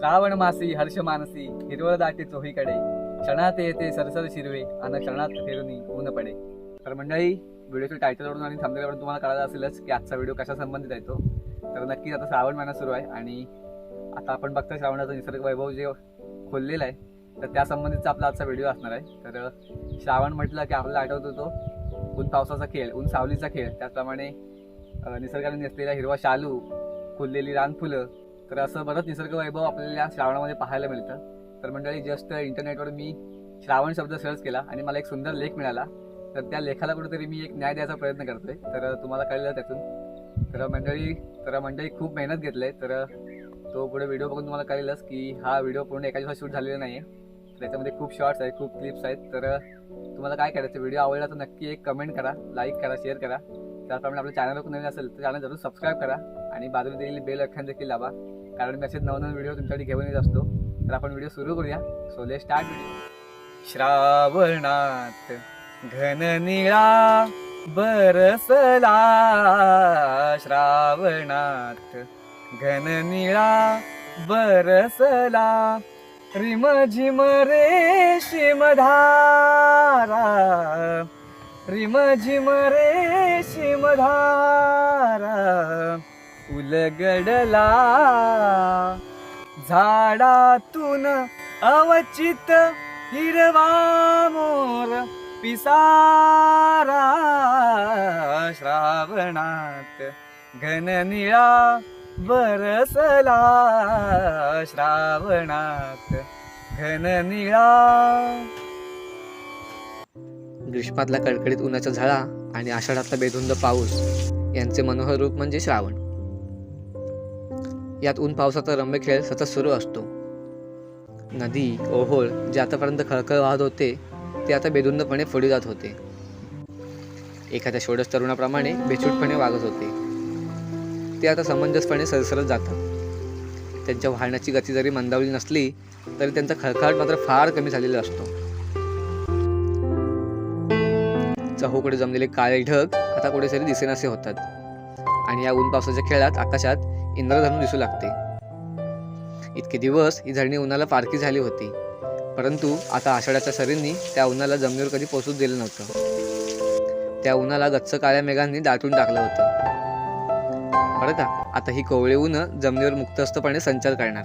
श्रावण मासी हर्ष मानसी हिरवळ दाटे चोहीकडे क्षणात येते सरसर शिरवे आणि क्षणात फिरुनी ऊन पडे तर मंडळी व्हिडिओच्या टायटलवरून आणि थांबल्यावरून तुम्हाला कळालं असेलच की आजचा व्हिडिओ कशा संबंधित आहे तो. तर नक्कीच आता श्रावण महिना सुरू आहे आणि आता आपण बघतो श्रावणाचा निसर्ग वैभव जे खोललेला आहे तर त्या संबंधितचा आपला आजचा व्हिडिओ असणार आहे. तर श्रावण म्हटलं की आपल्याला आठवत होतो ऊन पावसाचा खेळ ऊन सावलीचा खेळ. त्याचप्रमाणे निसर्गाने नेसलेला हिरवा शालू फुललेली रानफुलं तर असं बरंच निसर्ग वैभव आपल्याला श्रावणामध्ये पाहायला मिळतं. तर मंडळी जस्ट इंटरनेटवर मी श्रावण शब्द सर्च केला आणि मला एक सुंदर लेख मिळाला. तर त्या लेखाला कुठेतरी मी एक न्याय द्यायचा प्रयत्न करतोय. तर तुम्हाला कळलं त्यातून. तर मंडळी तर मंडळी खूप मेहनत घेतलंय. तर तो पुढे व्हिडिओ बघून तुम्हाला कळेलच की हा व्हिडिओ पूर्ण एका दिवसात शूट झालेला नाही आहे त्याच्यामध्ये खूप शॉर्ट्स आहेत खूप क्लिप्स आहेत. तर तुम्हाला काय करायचं? व्हिडिओ आवडला तर नक्की एक कमेंट करा लाईक करा शेअर करा. त्याप्रमाणे आपल्या चॅनलवर नवीन असेल तर चॅनल जरूर सबस्क्राईब करा. आणि बाजूला दिलेली बेल अख्यान देखील लावा. कारण मी असेच नवनवीन व्हिडिओ तुमच्याकडे घेऊन येत असतो. तर आपण व्हिडिओ सुरू करूया. सो ले स्टार्ट व्हिडिओ श्रावणात घन निळा बरसला. श्रावणात घन निळा बरसला. रिम झिम रे शिमधारा. रिम झिम रे धारा लगडला. झाडातून अवचित हिरवा मोर पिसारा. श्रावणात घन निळा बरसला. श्रावणात घन निळा. ग्रीष्मातला कडकडीत उन्हाचा झळा आणि आषाढातला बेधुंद पाऊस यांचे मनोहर रूप म्हणजे श्रावण. यात ऊन पावसाचा रम्य खेळ सतत सुरू असतो. नदी ओहोळ जे आतापर्यंत खळखळ वाहत होते ते आता बेधुंदपणे फोडी जात होते. एखाद्या षोडश तरुणाप्रमाणे बेछूटपणे वागत होते. ते आता समंजसपणे सरसरत जातात. त्यांच्या वाहण्याची गती जरी मंदावली नसली तरी त्यांचा खळखळाट मात्र फार कमी झालेला असतो. चहूकडे जमलेले काळे ढग आता कुठेतरी दिसेनासे होतात. आणि या ऊन पावसाच्या खेळात आकाशात इंद्रधनु दिसू लागते. इतके दिवस ही झरणी उन्हाला पारखी झाली होती. परंतु आता आषाढाच्या सरींनी त्या उन्हाला जमिनीवर कधी पोचूच दिलं नव्हतं. त्या उन्हाला गच्च काळ्या मेघांनी दाटून टाकलं होतं. बरं का आता ही कोवळी ऊन जमिनीवर मुक्तस्थपणे संचार करणार.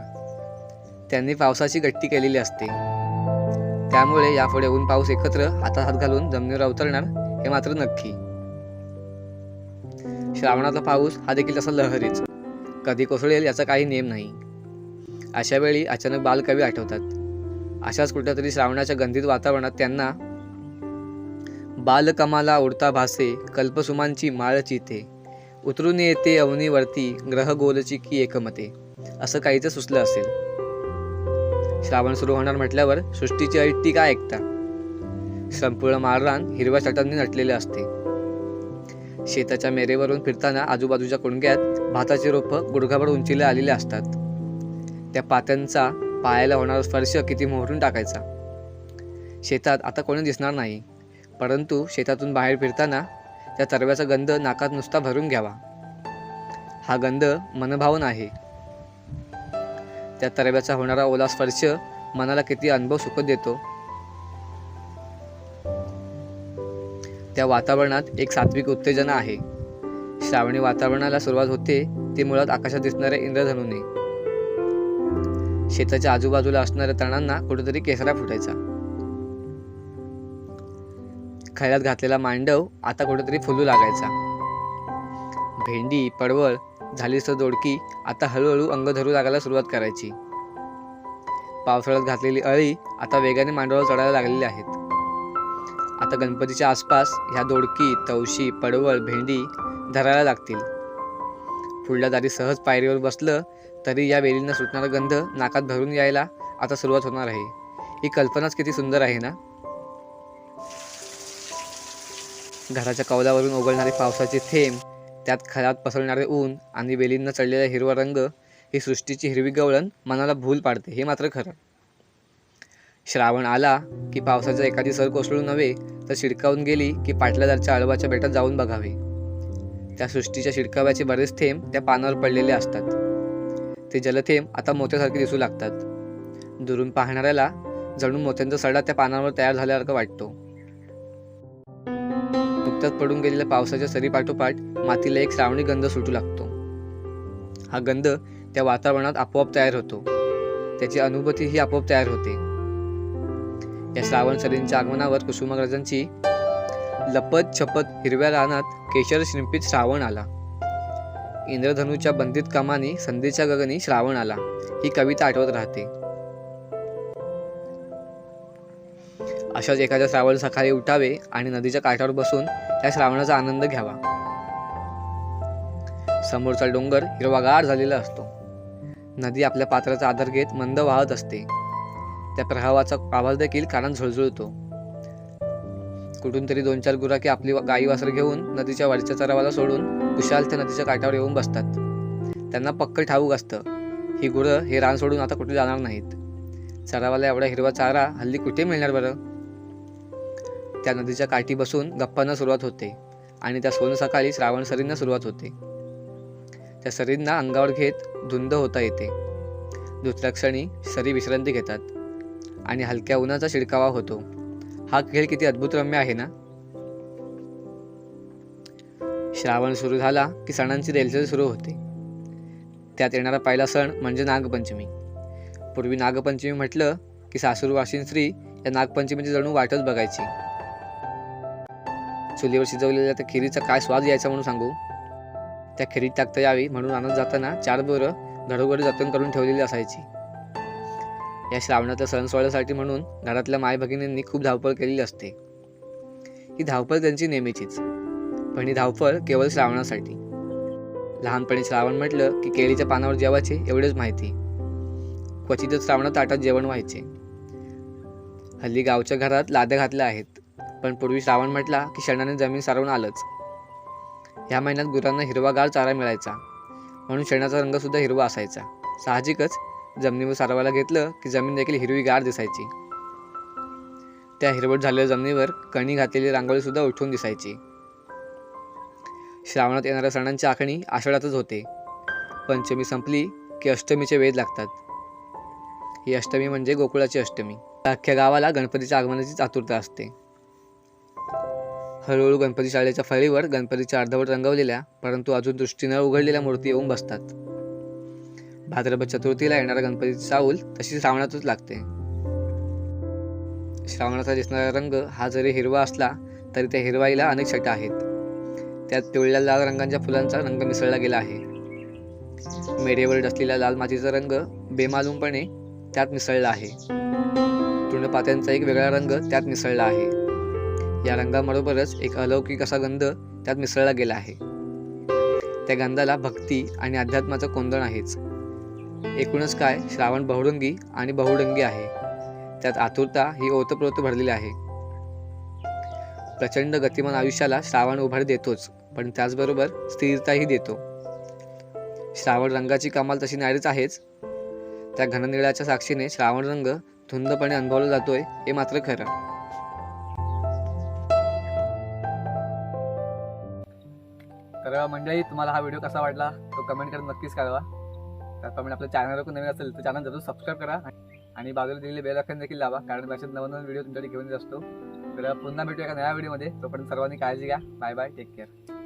त्यांनी पावसाची गट्टी केलेली असते. त्यामुळे यापुढे ऊन पाऊस एकत्र हातात हात घालून जमिनीवर अवतरणार हे मात्र नक्की. श्रावणाचा पाऊस हा देखील तसा लहरीच. कधी कोसळेल याचा काही नेम नाही. अशा वेळी अचानक बालकवी आठवतात. अशाच कुठल्यातरी श्रावणाच्या गंधित वातावरणात त्यांना बालकमाला उडता भासे कल्पसुमांची माळ चिते. उतरून येते अवनीवरती ग्रह गोलची की एकमते असं काहीच सुचलं असेल. श्रावण सुरू होणार म्हटल्यावर सृष्टीची ऐट्टी काय ऐकता? संपूर्ण माळरान हिरव्या चटांनी नटलेले असते. शेताच्या मेरेवरून फिरताना आजूबाजूच्या कुणग्यात भाताची रोपं गुडघाभर उंचीला आलेली असतात. त्या पात्यांचा पायाला होणारा स्पर्श किती मोहरून टाकायचा? शेतात आता कोणी दिसणार नाही. परंतु शेतातून बाहेर फिरताना त्या तरव्याचा गंध नाकात नुसता भरून घ्यावा. हा गंध मनभावन आहे. त्या तरव्याचा होणारा ओला स्पर्श मनाला किती अनुभव सुख देतो? त्या वातावरणात एक सात्विक उत्तेजना आहे. श्रावणी वातावरणाला सुरुवात होते ती मुळात आकाशात दिसणाऱ्या इंद्रधनुने. शेताच्या आजूबाजूला असणाऱ्या तणांना कुठेतरी केसरा फुटायचा. खळ्यात घातलेला मांडव आता कुठेतरी फुलू लागायचा. भेंडी पडवळ झालीस तर दोडकी आता हळूहळू अंग धरू लागायला सुरुवात करायची. पावसाळ्यात घातलेली अळी आता वेगाने मांडवावर चढायला लागलेली आहेत. आता गणपतीच्या आसपास ह्या दोडकी तवशी पडवळ भेंडी धरायला लागतील. पुढल्या दारी सहज पायरीवर बसलं तरी या वेलींना सुटणारा गंध नाकात भरून यायला आता सुरुवात होणार आहे. ही कल्पनाच किती सुंदर आहे ना? घराच्या कौलावरून ओघळणारे पावसाचे थेंब त्यात खरात पसरणारे ऊन आणि वेलींना चढलेला हिरवा रंग ही सृष्टीची हिरवी गवळण मनाला भूल पाडते हे मात्र खरं. श्रावण आला की पावसाचा एखादी सर कोसळू नव्हे तर शिडकावून गेली की पाटलादारच्या आळवाच्या बेटात जाऊन बघावे. त्या सृष्टीच्या शिडकाव्याचे बरेच थेंब त्या पानावर पडलेले असतात. ते जलथेंब आता मोत्यासारखे दिसू लागतात. दुरून पाहणाऱ्याला जणू मोत्यांचा सडा त्या पानांवर तयार झाल्यासारखं वाटतो. नुकत्याच पडून गेलेल्या पावसाच्या सरीपाठोपाठ मातीला एक श्रावणी गंध सुटू लागतो. हा गंध त्या वातावरणात आपोआप तयार होतो. त्याची अनुभूती ही आपोआप तयार होते. या श्रावण सरींच्या आगमनावर कुसुमाग्रजांची लपत छपत हिरव्या रानात केशर शिंपीत श्रावण आला. इंद्रधनुच्या बंदित कामानी संधीच्या गगनी श्रावण आला. ही कविता आठवत राहते. अशाच एखाद्या श्रावण सकाळी उठावे आणि नदीच्या काठावर बसून त्या श्रावणाचा आनंद घ्यावा. समोरचा डोंगर हिरवागार झालेला असतो. नदी आपल्या पात्राचा आधार घेत मंद वाहत असते. त्या प्रवाहाचा आवाज देखील कानात झुळझुळतो. कुठून तरी दोन चार गुराखी आपली गाई वासर घेऊन नदीच्या वरच्या चरावाला सोडून कुशाल त्या नदीच्या काठावर येऊन बसतात. त्यांना पक्क ठाऊक असतं. ही गुरं हे रान सोडून आता कुठे जाणार नाहीत. चरावाला एवढा हिरवा चारा हल्ली कुठे मिळणार बरं? त्या नदीच्या काठी बसून गप्पांना सुरुवात होते आणि त्या सोन सकाळी श्रावण सरींना सुरुवात होते. त्या सरींना अंगावर घेत धुंद होता येते. दुसऱ्या क्षणी सरी विश्रांती घेतात आणि हलक्या उन्हाचा शिडकावा होतो. हा खेळ किती अद्भुत रम्य आहे ना? श्रावण सुरू झाला की सणांची रेलचेल सुरू होते. त्यात येणारा पहिला सण म्हणजे नागपंचमी. पूर्वी नागपंचमी म्हटलं की सासूरवाशी स्त्री या नागपंचमीची जणू वाटच बघायची. चुलीवर शिजवलेल्या त्या खिरीचा काय स्वाद यायचा म्हणून सांगू? त्या खिरीत टाकता यावी म्हणून आणत जाताना चार बोरं घरोघरी जतन करून ठेवलेली असायची. या श्रावणाच्या सण सोहळ्यासाठी म्हणून घरातल्या माय भगिनींनी खूप धावपळ केलेली असते. ही धावपळ त्यांची नेहमीचीच. पण ही धावपळ केवळ श्रावणासाठी. लहानपणी श्रावण म्हटलं की केळीच्या पानावर जेवायचे एवढेच माहिती. क्वचितच श्रावणात ताटात जेवण व्हायचे. हल्ली गावच्या घरात लाद्या घातल्या आहेत. पण पूर्वी श्रावण म्हटला की शेणाने जमीन सारवून आलंच. ह्या महिन्यात गुरांना हिरवागार चारा मिळायचा. म्हणून शेणाचा रंग सुद्धा हिरवा असायचा. साहजिकच जमिनीवर सारवायला घेतलं की जमीन देखील हिरवीगार दिसायची. त्या हिरवट झालेल्या जमिनीवर कणी घातलेली रांगोळी सुद्धा उठून दिसायची. श्रावणात येणाऱ्या सणांची आखणी आषाढातच होते. पंचमी संपली की अष्टमीचे वेध लागतात. ही अष्टमी म्हणजे गोकुळाची अष्टमी. अख्ख्या गावाला गणपतीच्या आगमनाची चातुरता असते. हळूहळू गणपती शाळेच्या फळीवर गणपतीच्या अर्धवट रंगवलेल्या परंतु अजून दृष्टी न उघडलेल्या मूर्ती येऊन बसतात. भाद्रपद चतुर्थीला येणारा गणपती चाऊल तशी श्रावणातच लागते. श्रावणाचा दिसणारा रंग हा जरी हिरवा असला तरी त्या हिरवाईला अनेक छटा आहेत. त्यात पिवळ्या लाल रंगांच्या फुलांचा रंग मिसळला गेला आहे. मेढेवर डसलेला लाल मातीचा रंग बेमालूमपणे त्यात मिसळला आहे. तृणपात्यांचा एक वेगळा रंग त्यात मिसळला आहे. या रंगाबरोबरच एक अलौकिक असा गंध त्यात मिसळला गेला आहे. त्या गंधाला भक्ती आणि अध्यात्माचं कोंदण आहेच. एकूणच काय श्रावण बहुरंगी आणि बहुरंगी आहे. त्यात आतुरता ही ओतप्रोत भरलेली आहे. प्रचंड गतिमान आयुष्याला श्रावण उभारी देतोच पण त्याचबरोबर स्थिरताही देतो. श्रावण रंगाची कमाल तशी नाहीच आहेच. त्या घननिळाच्या साक्षीने श्रावण रंग धुंदपणे अनुभवला जातोय हे मात्र खरं. तर मंडळी तुम्हाला हा व्हिडिओ कसा वाटला तो कमेंट करून नक्कीच कळवा. त्याचप्रमाणे आपल्या चॅनलवर कोण नवीन असेल तर चॅनल जरूर सबस्क्राईब करा. आणि बाजूला दिलेली बेल आयकॉन देखील लावा कारण अशाच नवनवीन व्हिडिओ तुमच्याकडे घेऊन येत असतो. तर पुन्हा भेटूया एका नव्या व्हिडिओमध्ये तोपर्यंत सर्वांनी काळजी घ्या. Bye bye take care